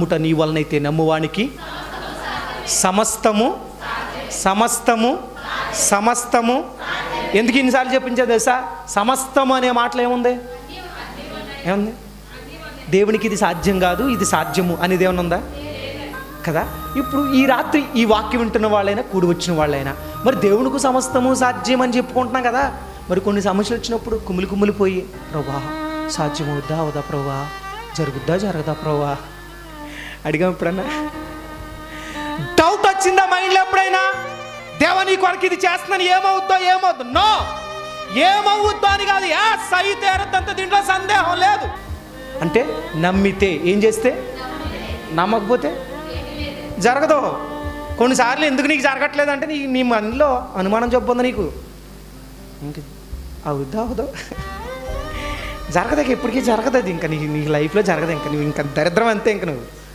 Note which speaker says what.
Speaker 1: ముట నీ వలనైతే నమ్మువానికి సమస్తము సమస్తము సమస్తము. ఎందుకు ఇన్నిసార్లు చెప్పించే తెలుసా? సమస్తము అనే మాటలు ఏముంది? ఏముంది? దేవునికి ఇది సాధ్యం కాదు ఇది సాధ్యము అనేది ఏమన్నా ఉందా? కదా? ఇప్పుడు ఈ రాత్రి ఈ వాక్యం వింటున్న వాళ్ళైనా కూడి వచ్చిన వాళ్ళైనా మరి దేవునికి సమస్తము సాధ్యం అని చెప్పుకుంటున్నాం కదా? మరి కొన్ని సమస్యలు వచ్చినప్పుడు కుమిలి కుమిలిపోయి ప్రభా సాధ్యం అవుద్దా అవుదా ప్రభా? జరుగుద్దా జరగదా ప్రభా? అడిగాం ఎప్పుడన్నా డౌట్ వచ్చిందా మైండ్లో ఎప్పుడైనా? దేవా నీ కొరకు ఇది చేస్తున్నాను ఏమవుద్దో ఏమవుద్దు నో ఏమవుద్దో అని కాదు. యా సై తేరద్దంత దీంట్లో సందేహం లేదు. అంటే నమ్మితే ఏం చేస్తే? నమ్మకపోతే? జరగదు. కొన్నిసార్లు ఎందుకు నీకు జరగట్లేదు అంటే నీ నీ మనలో అనుమానం చెప్పొంది నీకు. ఇంక అవుద్దా అవుదో జరగదు ఇప్పటికీ ఎప్పటికీ జరగదు అది. ఇంకా నీ నీ లైఫ్లో జరగదు. ఇంకా నువ్వు ఇంకా దరిద్రం అంతే ఇంక నువ్వు.